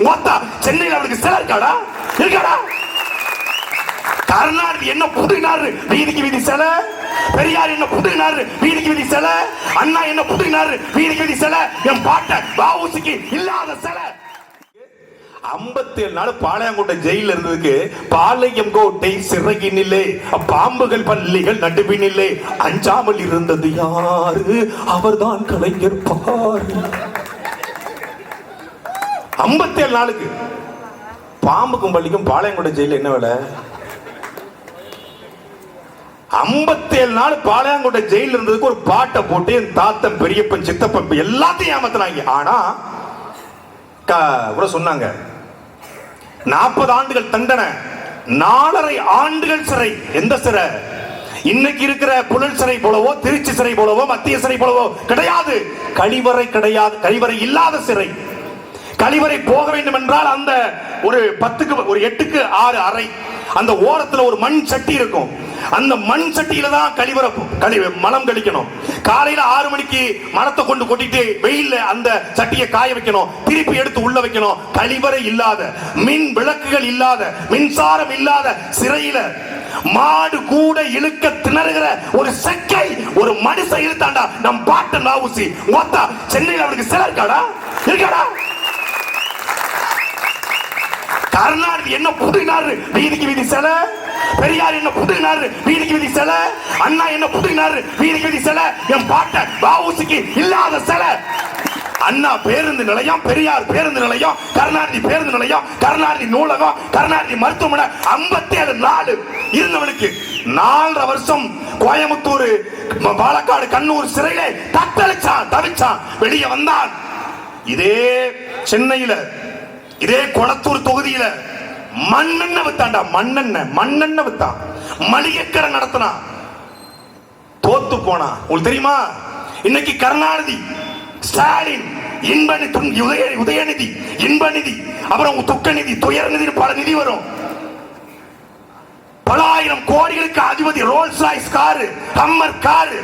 மொத்தா சென்னையில் அவனுக்கு சிலை இருக்காடா? இருக்காடா? கருணாநிதி என்ன புதுகினாரு? வீதிக்கு வீதி சிலை. பெரியார் என்ன புதுகினாரு? வீதிக்கு வீதி சிலை. அண்ணா என்ன புதுகினாரு? வீதிக்கு வீதி சிலை. என் பாட்ட வாவுசிக்கு இல்லாத சிலை. ஐம்பத்தி ஏழு நாள் பாளையங்கோட்டை ஜெயில இருந்ததுக்கு பாளையம் கோட்டை சிறையினில்லே பாம்புகள் பள்ளிகள் நடுவினில்லே அஞ்சாமல் இருந்தது யாரு? அவர்தான் கலைஞர் பாரு. ஐம்பத்தி ஏழு நாளுக்கு. பாம்புக்கும் பள்ளிக்கும் பாளையங்கோட்டை ஜெயில என்ன வேலை? ஐம்பத்தேழு நாள் பாளையங்கோட்டை ஜெயில இருந்ததுக்கு ஒரு பாட்டை போட்டு என் தாத்தன் பெரியப்பன் சித்தப்பன் எல்லாத்தையும் ஏமாத்துனாங்க. ஆனா கூட சொன்னாங்க. நாற்பது ஆண்டுகள் தண்டனை நாலரை ஆண்டுகள் சிறை. எந்த சிறை? இன்னைக்கு இருக்கிற புழல் சிறை போலவோ திருச்சி சிறை போலவோ மத்திய சிறை போலவோ கிடையாது. கழிவறை கிடையாது கழிவறை இல்லாத சிறை. கழிவறை போக வேண்டும் என்றால் அந்த ஒரு பத்துக்கு ஒரு எட்டுக்கு ஆறு அறை அந்த ஓரத்துல ஒரு மண் சட்டி இருக்கும். அந்த மண் சட்டியில தான் கழிவறை கழிவு மலம் கழிக்கணும் காலையில ஆறு மணிக்கு மரத்தை கொண்டு கொட்டிட்டு வெயில்ல அந்த சட்டியை காய வைக்கணும். திருப்பி எடுத்து உள்ள வைக்கணும். கழிவறை இல்லாத மின் விளக்குகள் இல்லாத மின்சாரம் இல்லாத சிறையில மாடு கூட இழுக்க திணறுகிற ஒரு செக்கை ஒரு மனுஷன் இழுத்தாண்டா நம் பாட்டு நாவுசி மொத்தா சென்னையில் அவனுக்கு சிலை இருக்காடா? இருக்காடா? கருணாநிதி என்ன புதுகினாரு? வீதிக்கு வீதி சிலை பெரியார் என்ன புதுகினாரு? வீதிக்கு வீதி சிலை அண்ணா என்ன புதுகினாரு? வீதிக்கு வீதி சில என் பாட்ட பாவுசிக்கு இல்லாத சிலை அண்ணா பேருந்து நிலையம் பெரியார் பேருந்து நிலையம் கருணாநிதி பேருந்து நிலையம் கருணாநிதி நூலகம் கருணாநிதி மருத்துவமனை ஐம்பத்தி ஏழு நாலு இருந்தவனுக்கு நாலரை வருஷம் கோயம்புத்தூர் பாலக்காடு கண்ணூர் சிறையிலே தத்தளிச்சான் தவிச்சான். வெளியே வந்தான். இதே சென்னையில இதே கொளத்தூர் தொகுதியில மண்ணெண்ண வித்தாண்டா மண்ணெண்ண மண்ணெண்ண வித்தான் மளிகைக்கரை நடத்தினா. தோத்து போனா. உங்களுக்கு தெரியுமா? இன்னைக்கு கருணாநிதி ஸ்டாலின் இன்பநிதி உதய உதயநிதி இன்ப நிதி அப்புறம் துக்க நிதி துயர நிதி பல நிதி வரும். பல ஆயிரம் கோடிகளுக்கு அதிபதி Rolls Royce car Hummer car.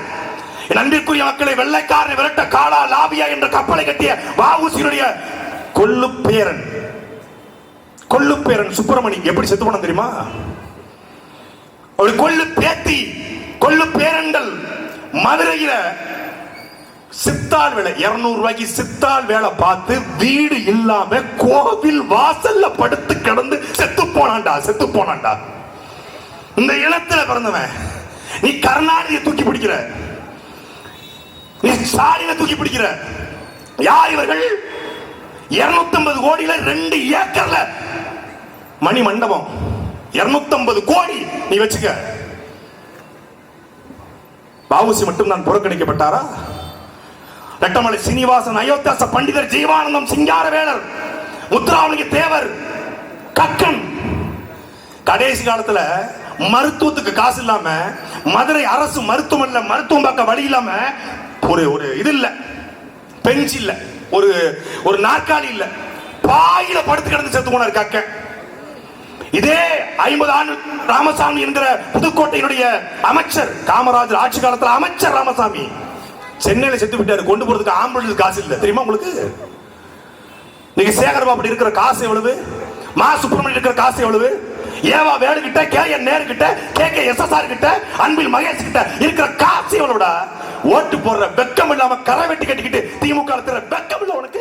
நன்றிக்குரிய மக்களை வெள்ளைக்காரனை விரட்ட காலா லாபியா என்ற கப்பலை கட்டிய வாவுசியினுடைய கொல்லு பேரன். கொள்ளுப்பேரன் பேரன் சுப்பிரமணி எப்படி செத்து போன தெரியுமா? அவருடைய கொள்ளு பேத்தி கொள்ளு பேரன்கள். மதுரையில சித்தாள் வேலை இருநூறு ரூபாய்க்கு சித்தாள் வேலை பார்த்து வீடு இல்லாம கோவில் வாசல்ல படுத்து கிடந்து செத்து போனான்டா செத்து போனான்டா. இந்த இனத்துல பிறந்தவன் நீ கருணாநிதியை தூக்கி பிடிக்கிற. நீ ஸ்டாலினை தூக்கி பிடிக்கிற. யார் இவர்கள்? 250 கோடியில ரெண்டு ஏக்கர்ல மணி மண்டபம் 250 கோடி நீ வச்சுக்க. பாவுசி மட்டும் நான் புறக்கணிக்கப்பட்டாரா? ரெட்டமலை சீனிவாசன் அயோத்தியாச பண்டிதர் ஜீவானந்தம் சிங்காரவேலர் முத்துராமலிங்க தேவர் கக்கன். கடைசி காலத்துல மருத்துவத்துக்கு காசு இல்லாம மதுரை அரசு மருத்துவமனையில் மருத்துவம் பார்க்க வழி இல்லாம ஒரு ஒரு இது இல்ல. பெஞ்ச் இல்ல. ஒரு ஒரு நாற்காலி இல்ல. பாயில படுத்து கிடந்து செத்து போனார் கக்கன். இதே ஐம்பது ஆண்டு ராமசாமி என்கிற புதுக்கோட்டையினுடைய அமைச்சர் காமராஜர் ஆட்சி காலத்துல அமைச்சர் ராமசாமி சென்னையில செத்து விட்டாரு கொண்டு போறதுக்கு ஆம்புலன்ஸ் காசு இல்ல. தெரியுமா உங்களுக்கு? நீங்க சேகர் பாபு இருக்கிற காசு எவ்வளவு? மா சுப்பிரமணியன் இருக்கிற காசு எவ்வளவு? ஏவா வேலு கிட்ட கே என் நேரு கிட்ட K K S S R கிட்ட அன்பில் மகேஷ் கிட்ட இருக்கிற காசு எவ்வளவுடா? ஓட்டு போடுற வெக்கம் இல்லாம கரை வெட்டி கட்டிக்கிட்டு திமுக இருக்கிற வெக்கம் இல்ல உனக்கு.